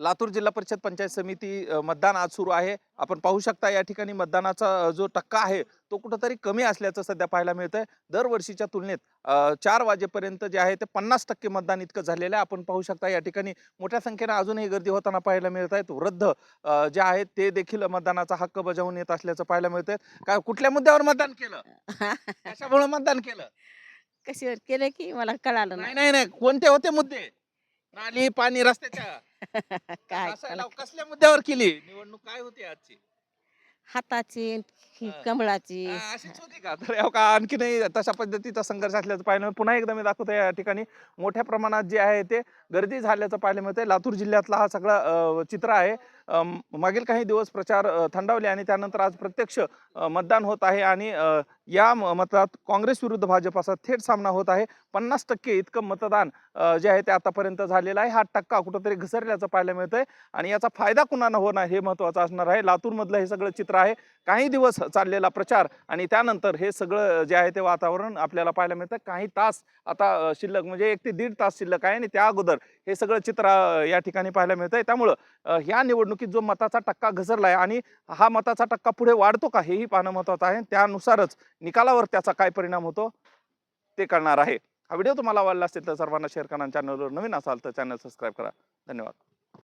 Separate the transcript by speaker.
Speaker 1: लातूर जिल्हा परिषद पंचायत समिती मतदान आज सुरू आहे. आपण पाहू शकता या ठिकाणी मतदानाचा जो टक्का आहे तो कुठंतरी कमी असल्याचं सध्या पाहायला मिळतंय. दरवर्षीच्या तुलनेत चार वाजेपर्यंत जे आहे ते पन्नास टक्के मतदान इतकं झालेलं आहे. आपण पाहू शकता या ठिकाणी मोठ्या संख्येनं अजूनही गर्दी होताना पाहायला मिळत आहेत. वृद्ध जे आहेत ते देखील मतदानाचा हक्क बजावून येत असल्याचं पाहायला मिळतंय. काय कुठल्या मुद्द्यावर मतदान केलं? कशामुळे मतदान केलं?
Speaker 2: कशावर केलं की? मला कळालं
Speaker 1: नाही.
Speaker 2: नाही
Speaker 1: नाही नाही. कोणते होते मुद्दे? नाली पाणी रस्त्याच्या
Speaker 2: काय
Speaker 1: कसल्या मुद्द्यावर केली? निवडणूक काय होती आजची?
Speaker 2: हाताची ही.
Speaker 1: हा.
Speaker 2: कमळाची
Speaker 1: आ, अशीच होती का? तर याव का आणखीनही तशा पद्धतीचा संघर्ष असल्याचं पाहिलं. मिळतं. पुन्हा एकदा मी दाखवतो या ठिकाणी. मोठ्या प्रमाणात जे आहे ते गर्दी झाल्याचं पाहायला मिळतंय. लातूर जिल्ह्यातला हा सगळा अ, चित्र आहे. मागील काही दिवस प्रचार अ, थंडावले आणि त्यानंतर आज प्रत्यक्ष अ, मतदान होत आहे आणि अ, या म- मतात काँग्रेस विरुद्ध भाजप असा थेट सामना होत आहे. पन्नास टक्के इतकं मतदान अ, जे आहे ते आतापर्यंत झालेलं आहे. हा टक्का कुठंतरी घसरल्याचं पाहायला मिळतंय. आणि याचा फायदा कुणाला होणार हे महत्वाचं असणार आहे. लातूरमधलं हे सगळं चित्र आहे. काही दिवस चाललेला प्रचार आणि त्यानंतर हे सगळं जे आहे ते वातावरण आपल्याला पाहायला मिळतं. काही तास आता शिल्लक म्हणजे एक ते दीड तास शिल्लक आहे आणि त्या अगोदर हे सगळं चित्र या ठिकाणी पाहायला मिळतंय. त्यामुळं ह्या निवडणुकीत जो मताचा टक्का घसरला आहे आणि हा मताचा टक्का पुढे वाढतो का हेही पाहणं महत्वाचं आहे. त्यानुसारच निकालावर त्याचा काय परिणाम होतो ते कळणार आहे. हा व्हिडिओ तुम्हाला आवडला असेल तर सर्वांना शेअर करा चॅनलवर नवीन असाल तर चॅनल सबस्क्राईब करा. धन्यवाद.